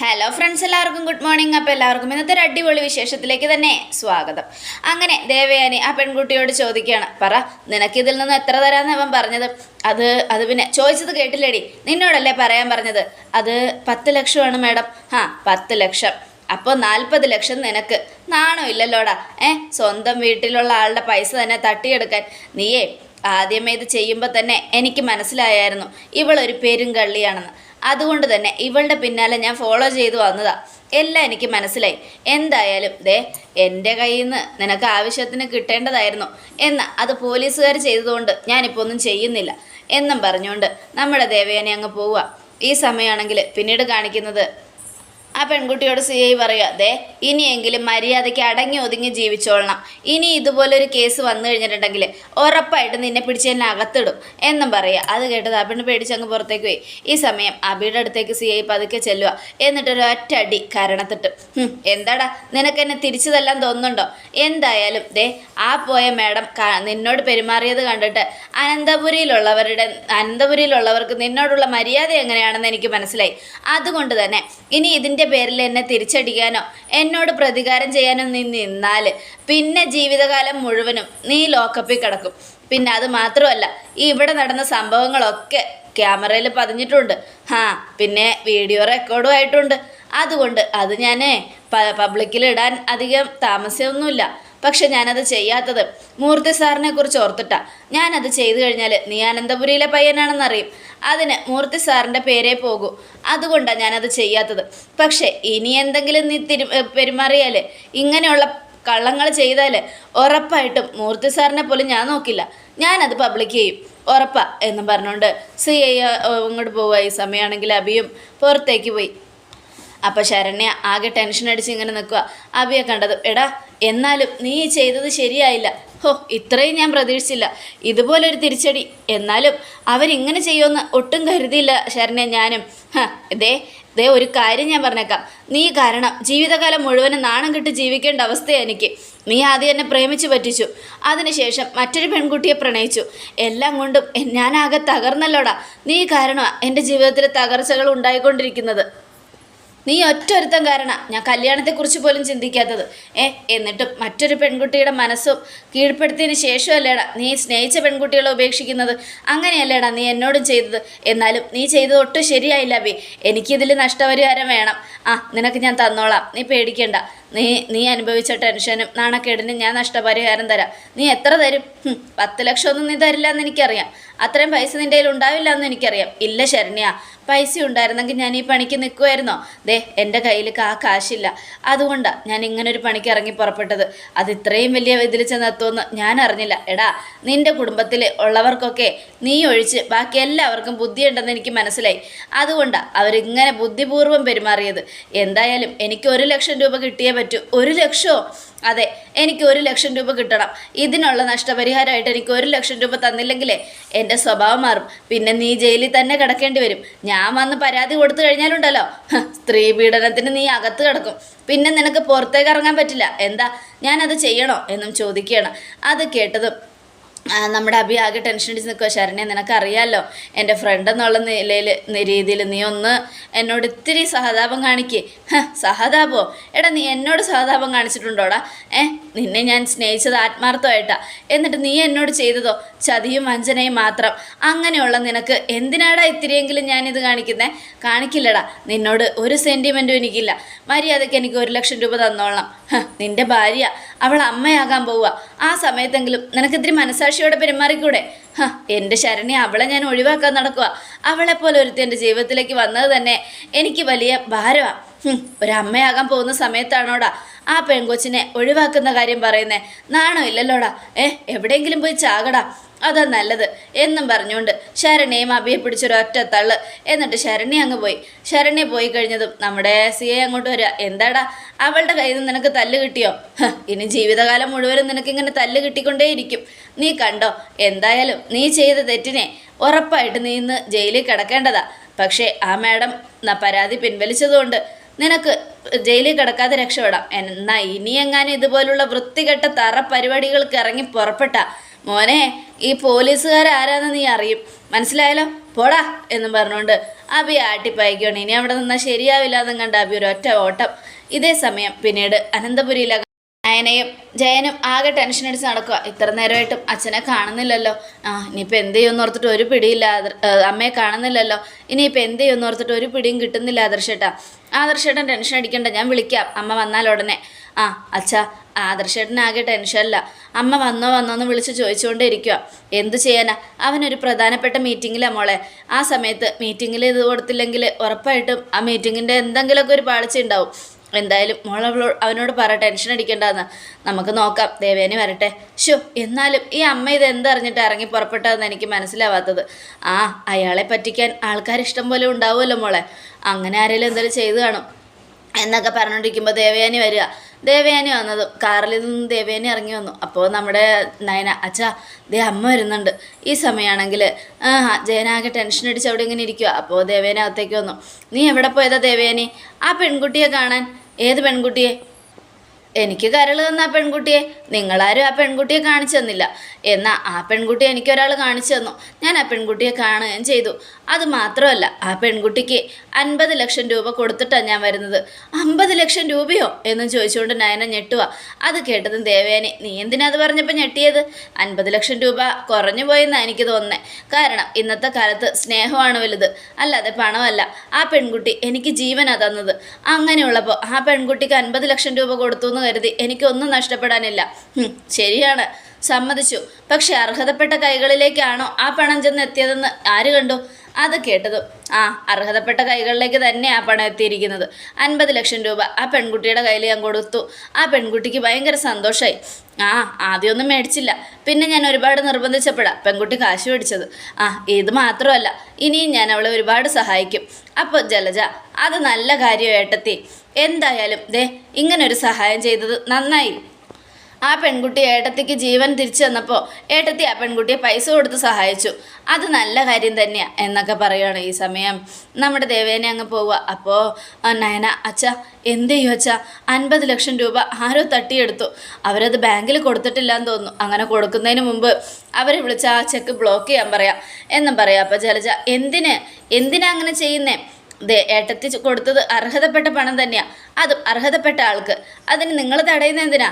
Hello friends എല്ലാവർക്കും good morning അപ്പോൾ എല്ലാവർക്കും ഇന്നത്തെ ഒരു അടിപൊളി വിശേഷത്തിലേക്ക് തന്നെ സ്വാഗതം. അങ്ങനെ ദേവയാനി ആ പെൺകുട്ടിയോട് ചോദിക്കുകയാണ് പറ നിനക്കിതിൽ നിന്ന് എത്ര തരാമെന്ന് അവൻ പറഞ്ഞത്? അത് അത് പിന്നെ ചോദിച്ചത് കേട്ടില്ലേടി. നിന്നോടല്ലേ പറയാൻ പറഞ്ഞത്? അത് പത്ത് ലക്ഷമാണ് മാഡം. ആ പത്ത് ലക്ഷം. അപ്പോൾ നാൽപ്പത് ലക്ഷം നിനക്ക്. നാണോ ഇല്ലല്ലോടാ. ഏ സ്വന്തം വീട്ടിലുള്ള ആളുടെ പൈസ തന്നെ തട്ടിയെടുക്കാൻ. നീയേ ആദ്യമേ ഇത് ചെയ്യുമ്പോൾ തന്നെ എനിക്ക് മനസ്സിലായായിരുന്നു. ഇവളൊരു പെരുങ്കള്ളിയാണെന്ന് അതുകൊണ്ട് തന്നെ ഇവളുടെ പിന്നാലെ ഞാൻ ഫോളോ ചെയ്തു വന്നതാ. എല്ലാം എനിക്ക് മനസ്സിലായി. എന്തായാലും ദേ എന്റെ കയ്യിൽ നിന്ന് നിനക്ക് ആവശ്യത്തിന് കിട്ടേണ്ടതായിരുന്നു. എന്ന് അത് പോലീസുകാർ ചെയ്തതുകൊണ്ട് ഞാനിപ്പോൾ ഒന്നും ചെയ്യുന്നില്ല. എന്നും പറഞ്ഞുകൊണ്ട് നമ്മുടെ ദേവയാനെ അങ്ങ് പോവുക. ഈ സമയമാണെങ്കിൽ പിന്നീട് കാണിക്കുന്നത് ആ പെൺകുട്ടിയോട് സി ഐ പറയുക അതെ ഇനിയെങ്കിലും മര്യാദയ്ക്ക് അടങ്ങി ഒതുങ്ങി ജീവിച്ചോളണം. ഇനി ഇതുപോലൊരു കേസ് വന്നു കഴിഞ്ഞിട്ടുണ്ടെങ്കിൽ ഉറപ്പായിട്ട് നിന്നെ പിടിച്ച് എന്നെ അകത്തിടും എന്നും പറയുക. അത് കേട്ടത് ആ പെണ്ണ് പേടിച്ച് അങ്ങ് പുറത്തേക്ക് പോയി. ഈ സമയം അബിയുടെ അടുത്തേക്ക് സി ഐ പതുക്കെ ചെല്ലുക. എന്നിട്ടൊരു ഒറ്റ അടി കരണത്തിട്ട് എന്താടാ? നിനക്ക് എന്നെ തിരിച്ചു തല്ലാൻ തോന്നുന്നുണ്ടോ? എന്തായാലും ദേ ആ പോയ മാഡം നിന്നോട് പെരുമാറിയത് കണ്ടിട്ട് അനന്തപുരിയിലുള്ളവരുടെ അനന്തപുരിയിലുള്ളവർക്ക് നിന്നോടുള്ള മര്യാദ എങ്ങനെയാണെന്ന് എനിക്ക് മനസ്സിലായി. അതുകൊണ്ട് തന്നെ ഇനി ഇതിന്റെ പേരിൽ എന്നെ തിരിച്ചടിക്കാനോ എന്നോട് പ്രതികാരം ചെയ്യാനോ നീ നിന്നാൽ പിന്നെ ജീവിതകാലം മുഴുവനും നീ ലോക്കപ്പിൽ കിടക്കും. പിന്നെ അത് മാത്രമല്ല ഈ ഇവിടെ നടന്ന സംഭവങ്ങളൊക്കെ ക്യാമറയിൽ പതിഞ്ഞിട്ടുണ്ട്. ആ പിന്നെ വീഡിയോ റെക്കോർഡും ആയിട്ടുണ്ട്. അതുകൊണ്ട് അത് ഞാൻ പബ്ലിക്കിൽ ഇടാൻ അധികം താമസമൊന്നുമില്ല പക്ഷെ ഞാനത് ചെയ്യാത്തത് മൂർത്തി സാറിനെ കുറിച്ച് ഓർത്തിട്ടാ. ഞാനത് ചെയ്തു കഴിഞ്ഞാൽ നീ അനന്തപുരിയിലെ പയ്യനാണെന്നറിയും. അതിന് മൂർത്തി സാറിന്റെ പേരേ പോകൂ. അതുകൊണ്ടാണ് ഞാനത് ചെയ്യാത്തത്. പക്ഷേ ഇനി എന്തെങ്കിലും നീ തിരു പെരുമാറിയാൽ ഇങ്ങനെയുള്ള കള്ളങ്ങൾ ചെയ്താൽ ഉറപ്പായിട്ടും മൂർത്തി സാറിനെ പോലും ഞാൻ നോക്കില്ല. ഞാനത് പബ്ലിക് ചെയ്യും. ഉറപ്പാ എന്നും പറഞ്ഞുകൊണ്ട് സി ഐ അങ്ങോട്ട് പോവുക. ഈ സമയമാണെങ്കിൽ അബിയും പുറത്തേക്ക് പോയി. അപ്പോൾ ശരണ്യ ആകെ ടെൻഷൻ അടിച്ച് ഇങ്ങനെ നിൽക്കുക അബിയെ കണ്ടത് എടാ എന്നാലും നീ ചെയ്തത് ശരിയായില്ല. ഹോ ഇത്രയും ഞാൻ പ്രതീക്ഷിച്ചില്ല. ഇതുപോലൊരു തിരിച്ചടി. എന്നാലും അവരിങ്ങനെ ചെയ്യുമെന്ന് ഒട്ടും കരുതിയില്ല ശരണ്യ ഞാനും. ഇതേ ദേ ഒരു കാര്യം ഞാൻ പറഞ്ഞേക്കാം. നീ കാരണം ജീവിതകാലം മുഴുവനും നാണം കെട്ട് ജീവിക്കേണ്ട അവസ്ഥയാണ് എനിക്ക്. നീ ആദ്യം എന്നെ പ്രേമിച്ചു പറ്റിച്ചു. അതിനുശേഷം മറ്റൊരു പെൺകുട്ടിയെ പ്രണയിച്ചു. എല്ലാം കൊണ്ടും ഞാനാകെ തകർന്നല്ലോടാ. നീ കാരണമാണ് എന്റെ ജീവിതത്തിൽ തകർച്ചകൾ ഉണ്ടായിക്കൊണ്ടിരിക്കുന്നത്. നീ ഒറ്റൊരുത്തം കാരണം ഞാൻ കല്യാണത്തെക്കുറിച്ച് പോലും ചിന്തിക്കാത്തത്. ഏ എന്നിട്ടും മറ്റൊരു പെൺകുട്ടിയുടെ മനസ്സും കീഴ്പ്പെടുത്തിയതിന് ശേഷമല്ലേടാ നീ സ്നേഹിച്ച പെൺകുട്ടികളെ ഉപേക്ഷിക്കുന്നത്? അങ്ങനെയല്ലേടാ നീ എന്നോടും ചെയ്തത്? എന്നാലും നീ ചെയ്തത് ഒട്ടും ശരിയായില്ല ബി. എനിക്കിതിൽ നഷ്ടപരിഹാരം വേണം. ആ നിനക്ക് ഞാൻ തന്നോളാം. നീ പേടിക്കണ്ട. നീ നീ അനുഭവിച്ച ടെൻഷനും നാണക്കേടിനും ഞാൻ നഷ്ടപരിഹാരം തരാം. നീ എത്ര തരും? പത്ത് ലക്ഷമൊന്നും നീ തരില്ല എന്ന് എനിക്കറിയാം. അത്രയും പൈസ നിന്റെ കയ്യിൽ ഉണ്ടാവില്ല എന്ന് എനിക്കറിയാം. ഇല്ല ശരണ്യ. പൈസ ഉണ്ടായിരുന്നെങ്കിൽ ഞാൻ ഈ പണിക്ക് നിൽക്കുമായിരുന്നോ ദേ എന്റെ കയ്യിൽ കാ കാശില്ല. അതുകൊണ്ടാണ് ഞാൻ ഇങ്ങനെ ഒരു പണിക്ക് ഇറങ്ങി പുറപ്പെട്ടത്. അത് ഇത്രയും വലിയ ഇതിൽ ചെന്നെത്തുമെന്ന് ഞാൻ അറിഞ്ഞില്ല. എടാ നിന്റെ കുടുംബത്തിൽ ഉള്ളവർക്കൊക്കെ നീ ഒഴിച്ച് ബാക്കി എല്ലാവർക്കും ബുദ്ധിയുണ്ടെന്ന് എനിക്ക് മനസ്സിലായി. അതുകൊണ്ടാണ് അവരിങ്ങനെ ബുദ്ധിപൂർവം പെരുമാറിയത്. എന്തായാലും എനിക്ക് ഒരു ലക്ഷം രൂപ കിട്ടിയേ പറ്റൂ. ഒരു ലക്ഷമോ അതെ എനിക്ക് ഒരു ലക്ഷം രൂപ കിട്ടണം. ഇതിനുള്ള നഷ്ടപരിഹാരമായിട്ട് എനിക്ക് ഒരു ലക്ഷം രൂപ തന്നില്ലെങ്കിലേ എന്റെ സ്വഭാവം മാറും. പിന്നെ നീ ജയിലിൽ തന്നെ കിടക്കേണ്ടി വരും. ഞാൻ വന്ന് പരാതി കൊടുത്തു കഴിഞ്ഞാലുണ്ടല്ലോ. സ്ത്രീ പീഡനത്തിന് നീ അകത്ത് കിടക്കും. പിന്നെ നിനക്ക് പുറത്തേക്ക് ഇറങ്ങാൻ പറ്റില്ല. എന്താ? ഞാനത് ചെയ്യണോ? എന്നും ചോദിക്കുകയാണ്. അത് കേട്ടതും നമ്മുടെ അഭി ആകെ ടെൻഷൻ അടിച്ച് നിൽക്കുക ശരണ്യ നിനക്കറിയാമല്ലോ എന്റെ ഫ്രണ്ട് എന്നുള്ള നിലയിൽ രീതിയിൽ നീ ഒന്ന് എന്നോട് ഇത്തിരി സഹതാപം കാണിക്കേ. സഹതാപോ? എടാ നീ എന്നോട് സഹതാപം കാണിച്ചിട്ടുണ്ടോടാ? ഏ നിന്നെ ഞാൻ സ്നേഹിച്ചത് ആത്മാർത്ഥമായിട്ടാ. എന്നിട്ട് നീ എന്നോട് ചെയ്തതോ? ചതിയും വഞ്ചനയും മാത്രം. അങ്ങനെയുള്ള നിനക്ക് എന്തിനാടാ ഇത്തിരിയെങ്കിലും ഞാനിത് കാണിക്കുന്നേ? കാണിക്കില്ലടാ. നിന്നോട് ഒരു സെന്റിമെന്റും എനിക്കില്ല. മര്യാദയ്ക്ക് എനിക്ക് ഒരു ലക്ഷം രൂപ തന്നോളാം നിന്റെ ഭാര്യ അവൾ അമ്മയാകാൻ പോവുക. ആ സമയത്തെങ്കിലും നിനക്കിത്തിരി മനസാക്ഷിയോടെ പെരുമാറിക്കൂടെ? എന്റെ ശരണി അവളെ ഞാൻ ഒഴിവാക്കാൻ നടക്കുക അവളെപ്പോലെ ഒരുത്തി എന്റെ ജീവിതത്തിലേക്ക് വന്നത് തന്നെ എനിക്ക് വലിയ ഭാരമാണ് ഒരമ്മയാകാൻ പോകുന്ന സമയത്താണോടാ. ആ പെൺകൊച്ചിനെ ഒഴിവാക്കുന്ന കാര്യം പറയുന്നേ നാണോ ഇല്ലല്ലോടാ? ഏ എവിടെയെങ്കിലും പോയി ചാകടാ. അതാ നല്ലത് എന്നും പറഞ്ഞുകൊണ്ട് ശരണ്യയും അഭിയെ പിടിച്ചൊരൊറ്റ തള്ള്. എന്നിട്ട് ശരണ്യ അങ്ങ് പോയി. ശരണ്യ പോയി കഴിഞ്ഞതും നമ്മുടെ സി എ അങ്ങോട്ട് വരിക. എന്താടാ? അവളുടെ കയ്യിൽ നിന്ന് നിനക്ക് തല്ല് കിട്ടിയോ? ഇനി ജീവിതകാലം മുഴുവനും നിനക്കിങ്ങനെ തല്ല് കിട്ടിക്കൊണ്ടേയിരിക്കും. നീ കണ്ടോ? എന്തായാലും നീ ചെയ്ത തെറ്റിനെ ഉറപ്പായിട്ട് നീ ഇന്ന് ജയിലിൽ കിടക്കേണ്ടതാ. പക്ഷേ ആ മാഡം പരാതി പിൻവലിച്ചതുകൊണ്ട് നിനക്ക് ജയിലിൽ കിടക്കാതെ രക്ഷപ്പെടാം. എന്നാ ഇനി എങ്ങാനും ഇതുപോലുള്ള വൃത്തികെട്ട തറ പരിപാടികൾക്ക് ഇറങ്ങി പുറപ്പെട്ട മോനെ ഈ പോലീസുകാരാരാന്ന് നീ അറിയും? മനസ്സിലായല്ലോ? പോടാ എന്നും പറഞ്ഞുകൊണ്ട് അബി ആട്ടിപ്പായിക്കണം. ഇനി അവിടെ നിന്നാൽ ശരിയാവില്ല എന്നും കണ്ട അബി ഒരു ഒറ്റ ഓട്ടം. ഇതേ സമയം പിന്നീട് അനന്തപുരിയിലെ നയനയും ജയനും ആകെ ടെൻഷൻ അടിച്ച് നടക്കുക ഇത്ര നേരമായിട്ടും അച്ഛനെ കാണുന്നില്ലല്ലോ. ആ ഇനിയിപ്പോൾ എന്ത് ചെയ്യുമെന്ന് ഓർത്തിട്ട് ഒരു പിടിയില്ല അമ്മയെ കാണുന്നില്ലല്ലോ. ഇനിയിപ്പോൾ എന്ത് ചെയ്യുമെന്ന് ഓർത്തിട്ട് ഒരു പിടിയും കിട്ടുന്നില്ല ആദർശേട്ടാ. ആദർശേട്ടൻ ടെൻഷൻ അടിക്കണ്ട ഞാൻ വിളിക്കാം. അമ്മ വന്നാൽ ഉടനെ. ആ അച്ഛാ ആദർശേട്ടനാകെ ടെൻഷനല്ല അമ്മ വന്നോ വന്നോ എന്ന് വിളിച്ച് ചോദിച്ചുകൊണ്ടേ ഇരിക്കുക എന്ത് ചെയ്യാനാ? അവനൊരു പ്രധാനപ്പെട്ട മീറ്റിങ്ങിലാണ് മോളെ. ആ സമയത്ത് മീറ്റിങ്ങിൽ ഇത് കൊടുത്തില്ലെങ്കിൽ ഉറപ്പായിട്ടും ആ മീറ്റിങ്ങിന്റെ എന്തെങ്കിലുമൊക്കെ ഒരു പാളിച്ച ഉണ്ടാവും എന്തായാലും മോൾ അവനോട് പറ ടെൻഷൻ അടിക്കണ്ടെന്ന്. നമുക്ക് നോക്കാം. ദേവേനി വരട്ടെ. ഷോ എന്നാലും ഈ അമ്മ ഇത് എന്തറിഞ്ഞിട്ട് ഇറങ്ങി പുറപ്പെട്ടതെന്ന് എനിക്ക് മനസ്സിലാവാത്തത്. ആ അയാളെ പറ്റിക്കാൻ ആൾക്കാർ ഇഷ്ടം പോലെ ഉണ്ടാവുമല്ലോ മോളെ. അങ്ങനെ ആരെങ്കിലും എന്തെങ്കിലും ചെയ്തു കാണും. എന്നൊക്കെ പറഞ്ഞുകൊണ്ടിരിക്കുമ്പോൾ ദേവയാനി വരിക. ദേവയാനി വന്നത് കാറിൽ നിന്ന് ദേവയാനി ഇറങ്ങി വന്നു. അപ്പോൾ നമ്മുടെ നയന അച്ഛാ ദേ അമ്മ വരുന്നുണ്ട്. ഈ സമയമാണെങ്കിൽ ജയനാകെ ടെൻഷൻ അടിച്ച് അവിടെ ഇങ്ങനെ ഇരിക്കുക അപ്പോൾ ദേവേനെ അകത്തേക്ക് വന്നു. നീ എവിടെ പോയതാ ദേവയാനി? ആ പെൺകുട്ടിയെ കാണാൻ. ഏത് പെൺകുട്ടിയെ? എനിക്ക് കരൾ തന്ന ആ പെൺകുട്ടിയെ. നിങ്ങളാരും ആ പെൺകുട്ടിയെ കാണിച്ചു തന്നില്ല. എന്നാൽ ആ പെൺകുട്ടിയെ എനിക്കൊരാൾ കാണിച്ചു തന്നു. ഞാൻ ആ പെൺകുട്ടിയെ കാണുകയും ചെയ്തു. അത് മാത്രമല്ല ആ പെൺകുട്ടിക്ക് അൻപത് ലക്ഷം രൂപ കൊടുത്തിട്ടാണ് ഞാൻ വരുന്നത്. അമ്പത് ലക്ഷം രൂപയോ? എന്ന് ചോദിച്ചുകൊണ്ട് നയന ഞെട്ടുക അത് കേട്ടതും ദേവേനെ നീ എന്തിനാ അത് പറഞ്ഞപ്പോൾ ഞെട്ടിയത്? അൻപത് ലക്ഷം രൂപ കുറഞ്ഞു പോയെന്നാണ് എനിക്ക് തോന്നുന്നത് കാരണം ഇന്നത്തെ കാലത്ത് സ്നേഹമാണ് വലുത്. അല്ലാതെ പണമല്ല. ആ പെൺകുട്ടി എനിക്ക് ജീവനാ തന്നത്. അങ്ങനെയുള്ളപ്പോൾ ആ പെൺകുട്ടിക്ക് അൻപത് ലക്ഷം രൂപ കൊടുത്തു കരുതി. എനിക്കൊന്നും നഷ്ടപ്പെടാനില്ല. ശരിയാണ്. സമ്മതിച്ചു. പക്ഷെ അർഹതപ്പെട്ട കൈകളിലേക്കാണോ ആ പണം ചെന്ന് എത്തിയതെന്ന് ആര് കണ്ടു? അത് കേട്ടതും. ആ അർഹതപ്പെട്ട കൈകളിലേക്ക് തന്നെ ആ പണം എത്തിയിരിക്കുന്നത്. അൻപത് ലക്ഷം രൂപ ആ പെൺകുട്ടിയുടെ കയ്യിൽ ഞാൻ കൊടുത്തു. ആ പെൺകുട്ടിക്ക് ഭയങ്കര സന്തോഷമായി ആ ആദ്യമൊന്നും മേടിച്ചില്ല. പിന്നെ ഞാൻ ഒരുപാട് നിർബന്ധിച്ചപ്പോഴാണ് പെൺകുട്ടി കാശ് മേടിച്ചത്. ആ ഇത് മാത്രമല്ല ഇനിയും ഞാൻ അവളെ ഒരുപാട് സഹായിക്കും. അപ്പോൾ ജലജ അത് നല്ല കാര്യം ഏട്ടത്തി. എന്തായാലും ദേ ഇങ്ങനൊരു സഹായം ചെയ്തത് നന്നായി. ആ പെൺകുട്ടി ഏട്ടത്തിക്ക് ജീവൻ തിരിച്ചു തന്നപ്പോൾ ഏട്ടത്തി ആ പെൺകുട്ടിയെ പൈസ കൊടുത്ത് സഹായിച്ചു. അത് നല്ല കാര്യം തന്നെയാണ് എന്നൊക്കെ പറയുകയാണ് ഈ സമയം. നമ്മുടെ ദേവേനെ അങ്ങ് പോവുക. അപ്പോൾ നയന അച്ഛ എന്ത് ചെയ്യും അച്ഛ? അൻപത് ലക്ഷം രൂപ ആരോ തട്ടിയെടുത്തു. അവരത് ബാങ്കിൽ കൊടുത്തിട്ടില്ല എന്ന് തോന്നുന്നു. അങ്ങനെ കൊടുക്കുന്നതിന് മുമ്പ് അവരെ വിളിച്ച് ആ ചെക്ക് ബ്ലോക്ക് ചെയ്യാൻ പറയാം. എന്നും പറയാം. അപ്പോൾ ജലജ എന്തിന്? എന്തിനാ അങ്ങനെ ചെയ്യുന്നേ? ഏട്ടത്തി കൊടുത്തത് അർഹതപ്പെട്ട പണം തന്നെയാ. അത് അർഹതപ്പെട്ട ആൾക്ക്. അതിന് നിങ്ങൾ തടയുന്ന എന്തിനാ?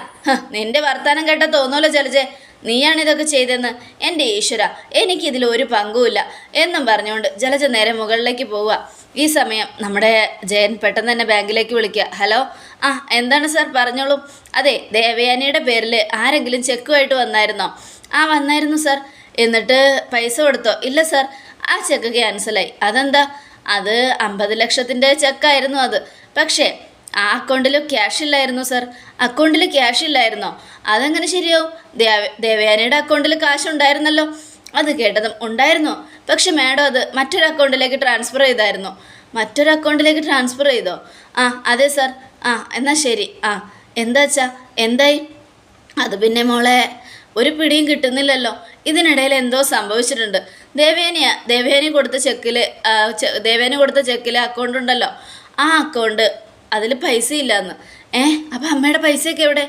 നിന്റെ വർത്താനം കേട്ട തോന്നുമല്ലോ ജലജെ നീയാണ് ഇതൊക്കെ ചെയ്തതെന്ന്? എന്റെ ഈശ്വര എനിക്കിതിൽ ഒരു പങ്കുമില്ല എന്നും പറഞ്ഞുകൊണ്ട് ജലജ നേരെ മുകളിലേക്ക് പോവുക. ഈ സമയം നമ്മുടെ ജയൻ പെട്ടെന്ന് തന്നെ ബാങ്കിലേക്ക് വിളിക്കുക. ഹലോ? ആ എന്താണ് സാർ പറഞ്ഞോളൂ? അതെ ദേവയാനിയുടെ പേരിൽ ആരെങ്കിലും ചെക്കുമായിട്ട് വന്നായിരുന്നോ? ആ വന്നായിരുന്നു സാർ. എന്നിട്ട് പൈസ കൊടുത്തോ? ഇല്ല സാർ. ആ ചെക്ക് ക്യാൻസലായി. അതെന്താ? അത് അമ്പത് ലക്ഷത്തിന്റെ ചെക്കായിരുന്നു അത്. പക്ഷേ ആ അക്കൗണ്ടിൽ ക്യാഷ് ഇല്ലായിരുന്നു സർ അക്കൗണ്ടിൽ ക്യാഷ് ഇല്ലായിരുന്നോ? അതെങ്ങനെ ശരിയാവും? ദേവ ദേവയാനിയുടെ അക്കൗണ്ടിൽ കാശ് ഉണ്ടായിരുന്നല്ലോ. അത് കേട്ടതും ഉണ്ടായിരുന്നു. പക്ഷെ മാഡം അത് മറ്റൊരു അക്കൗണ്ടിലേക്ക് ട്രാൻസ്ഫർ ചെയ്തായിരുന്നു. മറ്റൊരു അക്കൗണ്ടിലേക്ക് ട്രാൻസ്ഫർ ചെയ്തോ? ആ അതെ സർ ആ എന്നാൽ ശരി. ആ എന്താച്ചാ എന്തായി? അത് പിന്നെ മോളെ ഒരു പിടിയും കിട്ടുന്നില്ലല്ലോ. ഇതിനിടയിൽ എന്തോ സംഭവിച്ചിട്ടുണ്ട്. ദേവേനിയ ദേവേനി കൊടുത്ത ചെക്കിൽ ദേവേനി കൊടുത്ത ചെക്കിൽ അക്കൗണ്ട് ഉണ്ടല്ലോ. ആ അക്കൗണ്ട് അതിൽ പൈസ ഇല്ലയെന്ന് ഏ അപ്പം അമ്മയുടെ പൈസയൊക്കെ എവിടെ?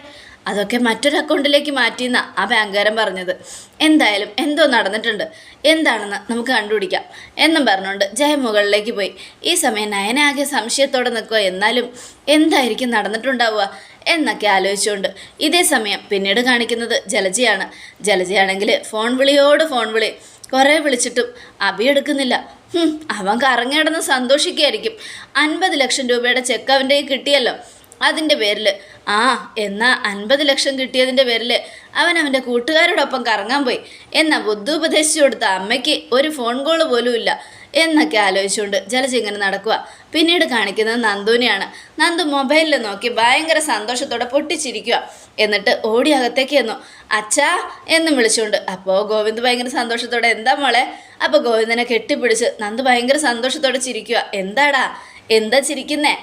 അതൊക്കെ മറ്റൊരു അക്കൗണ്ടിലേക്ക് മാറ്റിയെന്ന ആ ബാങ്കുകാരൻ പറഞ്ഞത്. എന്തായാലും എന്തോ നടന്നിട്ടുണ്ട്. എന്താണെന്ന് നമുക്ക് കണ്ടുപിടിക്കാം. എന്നും പറഞ്ഞുകൊണ്ട് ജയ മുകളിലേക്ക് പോയി. ഈ സമയം നയനാകെ സംശയത്തോടെ നിൽക്കുക എന്നാലും എന്തായിരിക്കും നടന്നിട്ടുണ്ടാവുക എന്നൊക്കെ ആലോചിച്ചുകൊണ്ട് ഇതേ സമയം പിന്നീട് കാണിക്കുന്നത് ജലജയാണ്. ജലജയാണെങ്കിൽ ഫോൺ വിളിയോട് ഫോൺ വിളി. കുറേ വിളിച്ചിട്ടും അബി എടുക്കുന്നില്ല. അവൻ കറങ്ങിടന്ന് സന്തോഷിക്കുകയായിരിക്കും. അൻപത് ലക്ഷം രൂപയുടെ ചെക്ക് അവന്റെ കിട്ടിയല്ലോ. അതിന്റെ പേരിൽ ആ എന്നാ അൻപത് ലക്ഷം കിട്ടിയതിന്റെ പേരിൽ അവൻ അവന്റെ കൂട്ടുകാരോടൊപ്പം കറങ്ങാൻ പോയി. എന്നാൽ ബുദ്ധി ഉപദേശിച്ചു കൊടുത്ത അമ്മയ്ക്ക് ഒരു ഫോൺ കോൾ പോലും ഇല്ല എന്നൊക്കെ ആലോചിച്ചുകൊണ്ട് ജലജ ഇങ്ങനെ നടക്കുക പിന്നീട് കാണിക്കുന്നത് നന്ദുവിനെയാണ്. നന്ദു മൊബൈലിൽ നോക്കി ഭയങ്കര സന്തോഷത്തോടെ പൊട്ടിച്ചിരിക്കുക എന്നിട്ട് ഓടി അകത്തേക്ക് എന്നു അച്ഛാ എന്നും വിളിച്ചുകൊണ്ട് അപ്പോൾ ഗോവിന്ദ് ഭയങ്കര സന്തോഷത്തോടെ എന്താ മോളെ? അപ്പോൾ ഗോവിന്ദനെ കെട്ടിപ്പിടിച്ച് നന്ദു ഭയങ്കര സന്തോഷത്തോടെ ചിരിക്കുക എന്താടാ? എന്താ ചിരിക്കുന്നേ?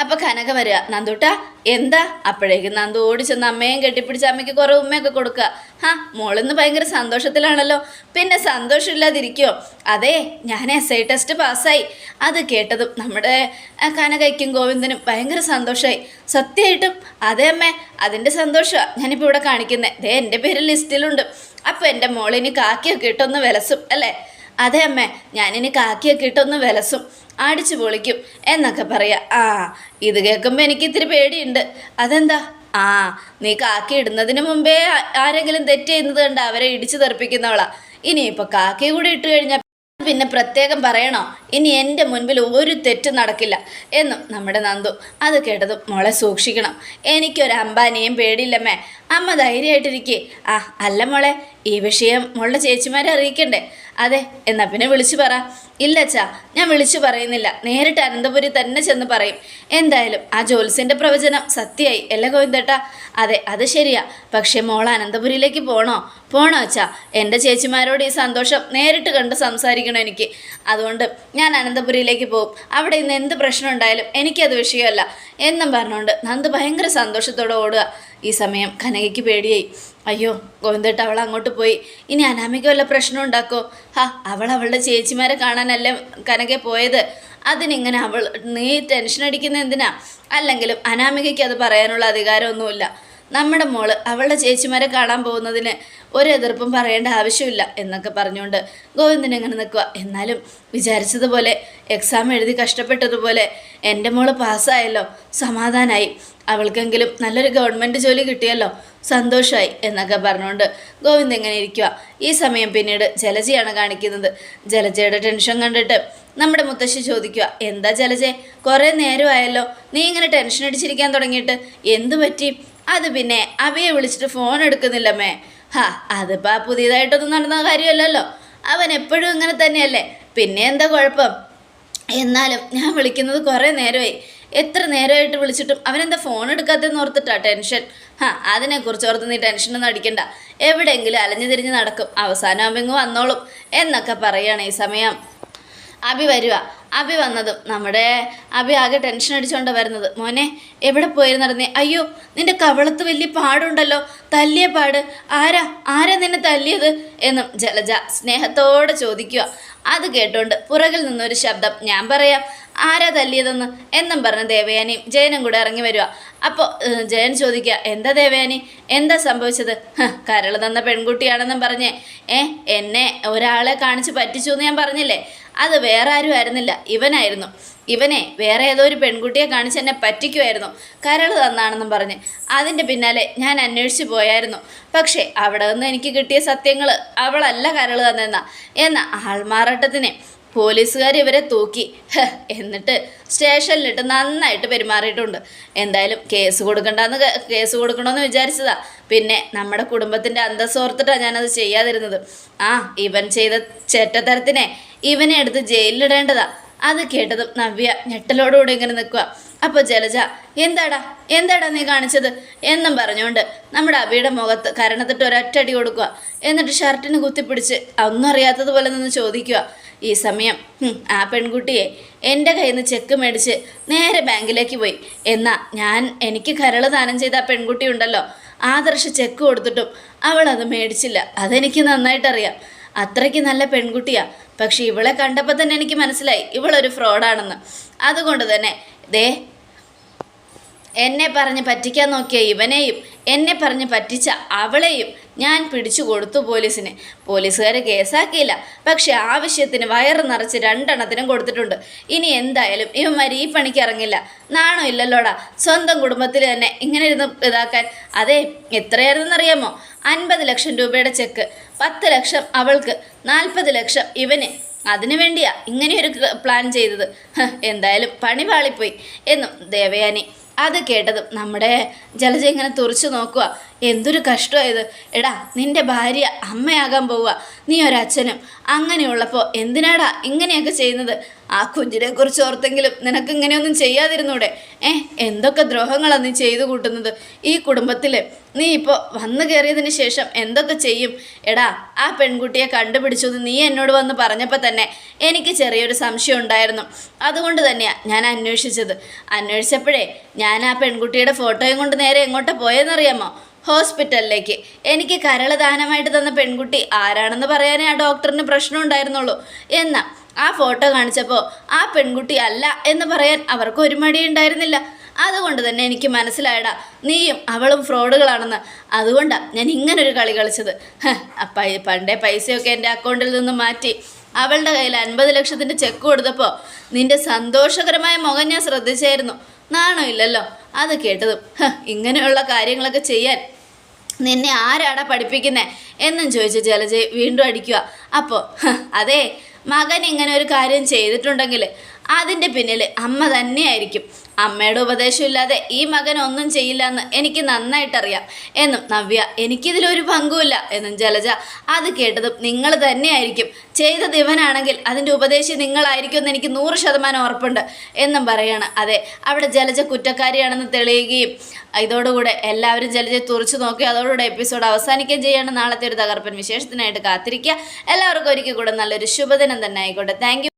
അപ്പൊ കനക വരിക. നന്ദൂട്ട എന്താ? അപ്പോഴേക്കും നന്ദു ഓടി ചെന്ന് അമ്മയും കെട്ടിപ്പിടിച്ച് അമ്മയ്ക്ക് കുറെ ഉമ്മയൊക്കെ കൊടുക്കുക. ഹാ മോളിന്ന് ഭയങ്കര സന്തോഷത്തിലാണല്ലോ. പിന്നെ സന്തോഷമില്ലാതിരിക്കോ? അതെ ഞാൻ എസ് ഐ ടെസ്റ്റ് പാസ്സായി. അത് കേട്ടതും നമ്മുടെ കനകയ്ക്കും ഗോവിന്ദനും ഭയങ്കര സന്തോഷമായി സത്യമായിട്ടും അതെ അമ്മേ അതിന്റെ സന്തോഷമാണ് ഞാനിപ്പോൾ ഇവിടെ കാണിക്കുന്നത് ദേ എന്റെ പേര് ലിസ്റ്റിലുണ്ട്. അപ്പോൾ എന്റെ മോളിനി കാക്കിയൊക്കെ ഇട്ടൊന്ന് വിലസും അല്ലേ? അതെ അമ്മേ ഞാനിനി കാക്കിയൊക്കെ ഇട്ടൊന്ന് വിലസും അടിച്ചു പൊളിക്കും എന്നൊക്കെ പറയാം. ആ ഇത് കേൾക്കുമ്പോൾ എനിക്ക് ഇത്തിരി പേടിയുണ്ട്. അതെന്താ? ആ നീ കാക്കി ഇടുന്നതിന് മുമ്പേ ആരെങ്കിലും തെറ്റ് ചെയ്യുന്നത് കണ്ട് അവരെ ഇടിച്ചു തെറിപ്പിക്കുന്നവളാ. ഇനിയിപ്പോൾ കാക്കി കൂടി ഇട്ട് കഴിഞ്ഞാൽ പിന്നെ പ്രത്യേകം പറയണോ? ഇനി എന്റെ മുൻപിൽ ഒരു തെറ്റും നടക്കില്ല എന്നും നമ്മുടെ നന്ദു അത് കേട്ടതും മോളെ സൂക്ഷിക്കണം. എനിക്കൊരു അമ്പാനിയും പേടിയില്ലമ്മേ. അമ്മ ധൈര്യമായിട്ടിരിക്കേ. ആ അല്ല മോളെ ഈ വിഷയം മോളുടെ ചേച്ചിമാരെ അറിയിക്കണ്ടേ? അതെ എന്നാ പിന്നെ വിളിച്ചു പറ. ഇല്ല അച്ഛാ ഞാൻ വിളിച്ചു പറയുന്നില്ല. നേരിട്ട് അനന്തപുരി തന്നെ ചെന്ന് പറയും. എന്തായാലും ആ ജോത്സ്യന്റെ പ്രവചനം സത്യമായി അല്ല ഗോവിന്ദേട്ടാ? അതെ അത് ശരിയാ. പക്ഷേ മോൾ അനന്തപുരിയിലേക്ക് പോണോ? പോണോ അച്ഛാ? എന്റെ ചേച്ചിമാരോട് ഈ സന്തോഷം നേരിട്ട് കണ്ട് സംസാരിക്കണം എനിക്ക്? അതുകൊണ്ട് ഞാൻ അനന്തപുരിയിലേക്ക് പോകും അവിടെ ഇന്ന് എന്ത് പ്രശ്നം ഉണ്ടായാലും എനിക്കത് വിഷയമല്ല. എന്നും പറഞ്ഞുകൊണ്ട് നന്ദ് ഭയങ്കര സന്തോഷത്തോടെ ഓടുക. ഈ സമയം കനകയ്ക്ക് പേടിയായി. അയ്യോ ഗോവിന്ദേട്ട അവൾ അങ്ങോട്ട് പോയി. ഇനി അനാമിക വല്ല പ്രശ്നം ഉണ്ടാക്കോ? ഹാ അവൾ അവളുടെ ചേച്ചിമാരെ കാണാനല്ലേ കനകെ പോയത്. അതിനിങ്ങനെ അവൾ നീ ടെൻഷൻ അടിക്കുന്ന എന്തിനാ? അല്ലെങ്കിലും അനാമികയ്ക്ക് അത് പറയാനുള്ള അധികാരമൊന്നുമില്ല. നമ്മുടെ മോൾ അവളുടെ ചേച്ചിമാരെ കാണാൻ പോകുന്നതിന് ഒരു എതിർപ്പും പറയേണ്ട ആവശ്യമില്ല എന്നൊക്കെ പറഞ്ഞുകൊണ്ട് ഗോവിന്ദൻ ഇങ്ങനെ നിൽക്കുക എന്നാലും വിചാരിച്ചതുപോലെ എക്സാം എഴുതി കഷ്ടപ്പെട്ടതുപോലെ എന്റെ മോൾ പാസ്സായല്ലോ സമാധാനമായി അവൾക്കെങ്കിലും നല്ലൊരു ഗവൺമെന്റ് ജോലി കിട്ടിയല്ലോ സന്തോഷമായി എന്നൊക്കെ പറഞ്ഞുകൊണ്ട് ഗോവിന്ദ് എങ്ങനെ ഇരിക്കുക ഈ സമയം പിന്നീട് ജലജയാണ് കാണിക്കുന്നത്. ജലജയുടെ ടെൻഷൻ കണ്ടിട്ട് നമ്മുടെ മുത്തശ്ശി ചോദിക്കുക എന്താ ജലജെ കുറേ നേരമായല്ലോ നീ ഇങ്ങനെ ടെൻഷൻ അടിച്ചിരിക്കാൻ തുടങ്ങിയിട്ട്? എന്തു പറ്റി? അത് പിന്നെ അവയെ വിളിച്ചിട്ട് ഫോൺ എടുക്കുന്നില്ലമ്മേ. ഹാ അതിപ്പോൾ പുതിയതായിട്ടൊന്നും നടന്ന കാര്യമല്ലല്ലോ. അവൻ എപ്പോഴും ഇങ്ങനെ തന്നെയല്ലേ. പിന്നെ എന്താ കുഴപ്പം? എന്നാലും ഞാൻ വിളിക്കുന്നത് കുറേ നേരമായി. എത്ര നേരമായിട്ട് വിളിച്ചിട്ടും അവനെന്താ ഫോൺ എടുക്കാത്തതെന്ന് ഓർത്തിട്ടാ ടെൻഷൻ? ഹാ അതിനെക്കുറിച്ച് ഓർത്ത് നീ ടെൻഷനൊന്നും അടിക്കണ്ട. എവിടെയെങ്കിലും അലഞ്ഞു തിരിഞ്ഞ് നടക്കും. അവസാനം അവങ്ങ് വന്നോളും. എന്നൊക്കെ പറയുകയാണ് ഈ സമയം. അഭി വരിക അഭി വന്നതും നമ്മുടെ അഭി ആകെ ടെൻഷൻ അടിച്ചുകൊണ്ട് വരുന്നത്. മോനെ എവിടെ പോയിരുന്നിരുന്നേ അയ്യോ നിന്റെ കവളത്ത് വലിയ പാടുണ്ടല്ലോ. തല്ലിയ പാട്. ആരാ? ആരാ നിന്നെ തല്ലിയത്? എന്നും ജലജ സ്നേഹത്തോടെ ചോദിക്കുക അത് കേട്ടുകൊണ്ട് പുറകിൽ നിന്നൊരു ശബ്ദം ഞാൻ പറയാം ആരാ തല്ലിയതെന്ന്? എന്നും പറഞ്ഞ് ദേവയാനിയും ജയനും കൂടെ ഇറങ്ങി വരിക അപ്പോൾ ജയൻ ചോദിക്കുക എന്താ ദേവയാനി? എന്താ സംഭവിച്ചത്? "ഹ്, കരൾ തന്ന പെൺകുട്ടിയാണെന്നും പറഞ്ഞേ. ഏ എന്നെ ഒരാളെ കാണിച്ച് പറ്റിച്ചു എന്ന് ഞാൻ പറഞ്ഞില്ലേ? അത് വേറെ ആരും ആയിരുന്നില്ല ഇവനായിരുന്നു. ഇവനെ വേറെ ഏതോ ഒരു പെൺകുട്ടിയെ കാണിച്ച് എന്നെ പറ്റിക്കുമായിരുന്നു. കരൾ തന്നാണെന്നും പറഞ്ഞ്. അതിന്റെ പിന്നാലെ ഞാൻ അന്വേഷിച്ച് പോയായിരുന്നു. പക്ഷേ അവിടെ നിന്ന് എനിക്ക് കിട്ടിയ സത്യങ്ങൾ അവളല്ല കരൾ തന്നെന്ന. എന്ന ആൾമാറാട്ടത്തിനെ പോലീസുകാർ ഇവരെ തൂക്കി. എന്നിട്ട് സ്റ്റേഷനിലിട്ട് നന്നായിട്ട് പെരുമാറിയിട്ടുണ്ട്. എന്തായാലും കേസ് കൊടുക്കണ്ടെന്ന് കേസ് കൊടുക്കണമെന്ന് വിചാരിച്ചതാ. പിന്നെ നമ്മുടെ കുടുംബത്തിന്റെ അന്തസ്സ് ഓർത്തിട്ടാണ് ഞാനത് ചെയ്യാതിരുന്നത്. ആ ഇവൻ ചെയ്ത ചേറ്റത്തരത്തിനെ ഇവനെ എടുത്ത് ജയിലിലിടേണ്ടതാ. അത് കേട്ടതും നവ്യ ഞെട്ടലോടുകൂടെ ഇങ്ങനെ നിൽക്കുക. അപ്പോൾ ജലജ എന്താടാ? എന്താടാ നീ കാണിച്ചത്? എന്നും പറഞ്ഞുകൊണ്ട് നമ്മുടെ അബിയുടെ മുഖത്ത് കരണത്തിട്ട് ഒരൊറ്റടി കൊടുക്കുക. എന്നിട്ട് ഷർട്ടിന് കുത്തിപ്പിടിച്ച് ഒന്നും അറിയാത്തതുപോലെ നിന്ന് ചോദിക്കുക. ഈ സമയം ആ പെൺകുട്ടിയെ എന്റെ കയ്യിൽ നിന്ന് ചെക്ക് മേടിച്ച് നേരെ ബാങ്കിലേക്ക് പോയി. എന്നാൽ ഞാൻ എനിക്ക് കരൾ ദാനം ചെയ്ത ആ പെൺകുട്ടി ഉണ്ടല്ലോ ആദർശ ചെക്ക് കൊടുത്തിട്ടും അവൾ അത് മേടിച്ചില്ല. അതെനിക്ക് നന്നായിട്ടറിയാം. അത്രയ്ക്ക് നല്ല പെൺകുട്ടിയാ. പക്ഷെ ഇവളെ കണ്ടപ്പോൾ തന്നെ എനിക്ക് മനസ്സിലായി ഇവളൊരു ഫ്രോഡാണെന്ന് അതുകൊണ്ട് തന്നെ ദേ എന്നെ പറഞ്ഞ് പറ്റിക്കാൻ നോക്കിയ ഇവനെയും എന്നെ പറഞ്ഞ് പറ്റിച്ച അവളെയും ഞാൻ പിടിച്ചു കൊടുത്തു പോലീസിന്. പോലീസുകാർ കേസാക്കിയില്ല. പക്ഷെ ആവശ്യത്തിന് വയറ് നിറച്ച് രണ്ടെണ്ണത്തിനും കൊടുത്തിട്ടുണ്ട്. ഇനി എന്തായാലും ഇവന്മാർ ഈ പണിക്ക് ഇറങ്ങില്ല. നാണോ ഇല്ലല്ലോടാ. സ്വന്തം കുടുംബത്തിൽ തന്നെ ഇങ്ങനെ ഇരുന്ന് ഇതാക്കാൻ. അതെ എത്രയായിരുന്നെന്നറിയാമോ? അൻപത് ലക്ഷം രൂപയുടെ ചെക്ക് പത്ത് ലക്ഷം അവൾക്ക് നാൽപ്പത് ലക്ഷം ഇവന്. അതിനു വേണ്ടിയാ ഇങ്ങനെയൊരു പ്ലാൻ ചെയ്തത്. എന്തായാലും പണി പാളിപ്പോയി എന്നും ദേവയാനി അത് കേട്ടതും നമ്മുടെ ജലജ ഇങ്ങനെ തുറച്ചു നോക്കുക എന്തൊരു കഷ്ടമായത് എടാ നിന്റെ ഭാര്യ അമ്മയാകാൻ പോവുക നീ ഒരച്ഛനും അങ്ങനെയുള്ളപ്പോൾ എന്തിനാടാ ഇങ്ങനെയൊക്കെ ചെയ്യുന്നത്? ആ കുഞ്ഞിനെ കുറിച്ച് ഓർത്തെങ്കിലും നിനക്ക് ഇങ്ങനെയൊന്നും ചെയ്യാതിരുന്നൂടെ? ഏ എന്തൊക്കെ ദ്രോഹങ്ങളാണ് നീ ചെയ്തു കൂട്ടുന്നത്? ഈ കുടുംബത്തിൽ നീ ഇപ്പോൾ വന്നു കയറിയതിന് ശേഷം എന്തൊക്കെ ചെയ്യും? എടാ ആ പെൺകുട്ടിയെ കണ്ടുപിടിച്ചു എന്ന് നീ എന്നോട് വന്ന് പറഞ്ഞപ്പോൾ തന്നെ എനിക്ക് ചെറിയൊരു സംശയം ഉണ്ടായിരുന്നു. അതുകൊണ്ട് തന്നെയാണ് ഞാൻ അന്വേഷിച്ചത്. അന്വേഷിച്ചപ്പോഴേ ഞാൻ ആ പെൺകുട്ടിയുടെ ഫോട്ടോയും കൊണ്ട് നേരെ എങ്ങോട്ട് പോയെന്നറിയാമോ? ഹോസ്പിറ്റലിലേക്ക്. എനിക്ക് കരൾ ദാനമായിട്ട് തന്ന പെൺകുട്ടി ആരാണെന്ന് പറയാനേ ആ ഡോക്ടറിന് പ്രശ്നം ഉണ്ടായിരുന്നുള്ളൂ. എന്നാ ആ ഫോട്ടോ കാണിച്ചപ്പോൾ ആ പെൺകുട്ടി അല്ല എന്ന് പറയാൻ അവർക്ക് ഒരു മടിയുണ്ടായിരുന്നില്ല. അതുകൊണ്ട് തന്നെ എനിക്ക് മനസ്സിലായടാ നീയും അവളും ഫ്രോഡുകളാണെന്ന്. അതുകൊണ്ടാണ് ഞാൻ ഇങ്ങനൊരു കളി കളിച്ചത്. അപ്പം പണ്ടേ പൈസയൊക്കെ എന്റെ അക്കൗണ്ടിൽ നിന്ന് മാറ്റി. അവളുടെ കയ്യിൽ അൻപത് ലക്ഷത്തിന്റെ ചെക്ക് കൊടുത്തപ്പോൾ നിന്റെ സന്തോഷകരമായ മുഖം ഞാൻ ശ്രദ്ധിച്ചായിരുന്നു. നാണോ ഇല്ലല്ലോ? അത് കേട്ടതും "ഹ, ഇങ്ങനെയുള്ള കാര്യങ്ങളൊക്കെ ചെയ്യാൻ നിന്നെ ആരാടാ പഠിപ്പിക്കുന്നേ? എന്നും ചോദിച്ച് ജലജയെ വീണ്ടും അടിക്കുക. അപ്പോൾ അതെ മകൻ ഇങ്ങനെ ഒരു കാര്യം ചെയ്തിട്ടുണ്ടെങ്കിൽ അതിന്റെ പിന്നിൽ അമ്മ തന്നെയായിരിക്കും. അമ്മയുടെ ഉപദേശമില്ലാതെ ഈ മകൻ ഒന്നും ചെയ്യില്ല എന്ന് എനിക്ക് നന്നായിട്ടറിയാം. എന്നും നവ്യ എനിക്കിതിലൊരു പങ്കുമില്ല എന്നും ജലജ അത് കേട്ടതും നിങ്ങൾ തന്നെയായിരിക്കും. ചെയ്ത ദിവനാണെങ്കിൽ അതിന്റെ ഉപദേശി നിങ്ങളായിരിക്കും എന്ന് എനിക്ക് നൂറ് ശതമാനം ഉറപ്പുണ്ട് എന്നും പറയാണ്. അതെ അവിടെ ജലജ കുറ്റക്കാരിയാണെന്ന് തെളിയുകയും ഇതോടുകൂടെ എല്ലാവരും ജലജയെ തുറച്ചു നോക്കി അതോടുകൂടെ എപ്പിസോഡ് അവസാനിക്കുകയും ചെയ്യാണ്. നാളത്തെ ഒരു തകർപ്പൻ വിശേഷത്തിനായിട്ട് കാത്തിരിക്കുക. എല്ലാവർക്കും ഒരിക്കൽ കൂടെ നല്ലൊരു ശുഭദിനം തന്നെ ആയിക്കോട്ടെ. താങ്ക്